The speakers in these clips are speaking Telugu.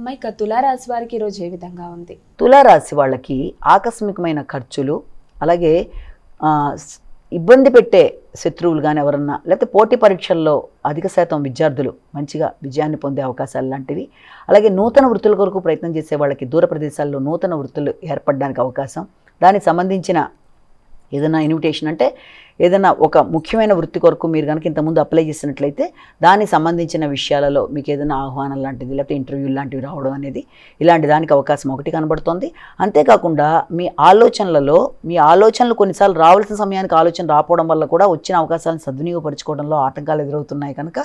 అమ్మాయి ఇక తులారాశి వారికి ఈరోజు ఏ విధంగా ఉంది? తులారాశి వాళ్ళకి ఆకస్మికమైన ఖర్చులు అలాగే ఇబ్బంది పెట్టే శత్రువులు కానీ ఎవరన్నా లేకపోతే పోటీ పరీక్షల్లో అధిక శాతం విద్యార్థులు మంచిగా విజయాన్ని పొందే అవకాశాలు లాంటివి అలాగే నూతన వృత్తుల కొరకు ప్రయత్నం చేసే వాళ్ళకి దూర ప్రదేశాల్లో నూతన వృత్తులు ఏర్పడడానికి అవకాశం దానికి సంబంధించిన ఏదైనా ఇన్విటేషన్ అంటే ఏదైనా ఒక ముఖ్యమైన వృత్తి కొరకు మీరు కనుక ఇంతకుముందు అప్లై చేసినట్లయితే దానికి సంబంధించిన విషయాలలో మీకు ఏదైనా ఆహ్వానం లాంటిది లేకపోతే ఇంటర్వ్యూ లాంటివి రావడం అనేది ఇలాంటి దానికి అవకాశం ఒకటి కనబడుతోంది. అంతేకాకుండా మీ ఆలోచనలలో మీ ఆలోచనలు కొన్నిసార్లు రావాల్సిన సమయానికి ఆలోచన రాకపోవడం వల్ల కూడా వచ్చిన అవకాశాలను సద్వినియోగపరచుకోవడంలో ఆటంకాలు ఎదురవుతున్నాయి కనుక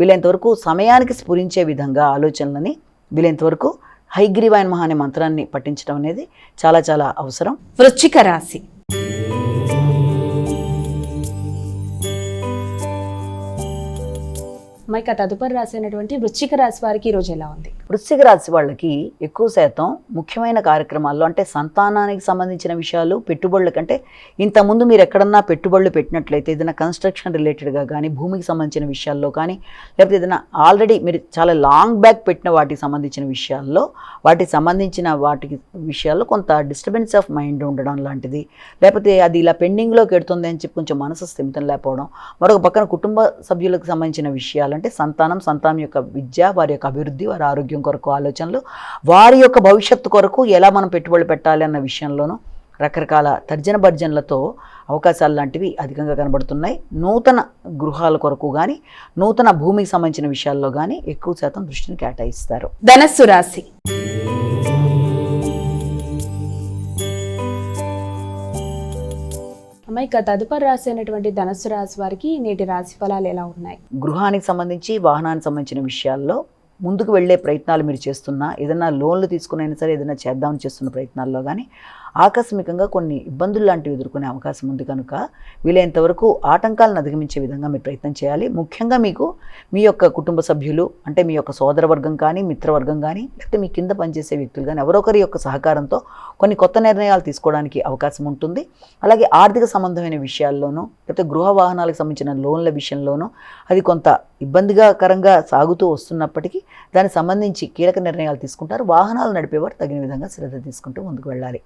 వీలైనంతవరకు సమయానికి స్ఫురించే విధంగా ఆలోచనలని వీలైనంతవరకు హైగ్రీవాయన్ మహా అనే మంత్రాన్ని పఠించడం అనేది చాలా చాలా అవసరం. వృశ్చిక రాశి. అమ్మాయి తదుపరి రాశి అయినటువంటి వృశ్చిక రాశి వారికి ఈరోజు ఎలా ఉంది? వృశ్చిక రాశి వాళ్ళకి ఎక్కువ శాతం ముఖ్యమైన కార్యక్రమాల్లో అంటే సంతానానికి సంబంధించిన విషయాలు పెట్టుబడుల కంటే ఇంతకుముందు మీరు ఎక్కడన్నా పెట్టుబడులు పెట్టినట్లయితే ఏదైనా కన్స్ట్రక్షన్ రిలేటెడ్గా కానీ భూమికి సంబంధించిన విషయాల్లో కానీ లేకపోతే ఏదైనా ఆల్రెడీ మీరు చాలా లాంగ్ బ్యాక్ పెట్టిన వాటికి సంబంధించిన విషయాల్లో వాటికి సంబంధించిన వాటికి విషయాల్లో కొంత డిస్టర్బెన్స్ ఆఫ్ మైండ్ ఉండడం లాంటిది. లేకపోతే అది ఇలా పెండింగ్లోకి ఎడుతుంది అని చెప్పి కొంచెం మనసు స్థిమితం లేకపోవడం. మరొక పక్కన కుటుంబ సభ్యులకు సంబంధించిన విషయాలు అంటే సంతానం సంతానం యొక్క విద్య వారి యొక్క అభివృద్ధి వారి ఆరోగ్యం కొరకు ఆలోచనలు వారి యొక్క భవిష్యత్తు కొరకు ఎలా మనం పెట్టుబడులు పెట్టాలి అన్న విషయంలోనూ రకరకాల తర్జన భర్జనలతో అవకాశాలు లాంటివి అధికంగా కనబడుతున్నాయి. నూతన గృహాల కొరకు కానీ నూతన భూమికి సంబంధించిన విషయాల్లో కానీ ఎక్కువ శాతం దృష్టిని కేటాయిస్తారు. ధనస్సు రాశి. ఇక తదుపరి రాశి అయినటువంటి ధనస్సు రాశి వారికి నేటి రాశి ఫలాలు ఎలా ఉన్నాయి? గృహానికి సంబంధించి వాహనానికి సంబంధించిన విషయాల్లో ముందుకు వెళ్ళే ప్రయత్నాలు మీరు చేస్తున్నా ఏదైనా లోన్లు తీసుకునైనా సరే ఏదైనా చేద్దామని చేస్తున్న ప్రయత్నాల్లో కానీ ఆకస్మికంగా కొన్ని ఇబ్బందులు లాంటివి ఎదుర్కొనే అవకాశం ఉంది కనుక వీలైనంత వరకు ఆటంకాలను అధిగమించే విధంగా మీరు ప్రయత్నం చేయాలి. ముఖ్యంగా మీకు మీ యొక్క కుటుంబ సభ్యులు అంటే మీ యొక్క సోదరవర్గం కానీ మిత్రవర్గం కానీ లేకపోతే మీ కింద పనిచేసే వ్యక్తులు కానీ ఎవరొకరి యొక్క సహకారంతో కొన్ని కొత్త నిర్ణయాలు తీసుకోవడానికి అవకాశం ఉంటుంది. అలాగే ఆర్థిక సంబంధమైన విషయాల్లోనూ లేకపోతే గృహ వాహనాలకు సంబంధించిన లోన్ల విషయంలోనూ అది కొంత ఇబ్బందిగాకరంగా సాగుతూ వస్తున్నప్పటికీ దానికి సంబంధించి కీలక నిర్ణయాలు తీసుకుంటారు. వాహనాలు నడిపేవారు తగిన విధంగా శ్రద్ధ తీసుకుంటూ ముందుకు వెళ్ళాలి.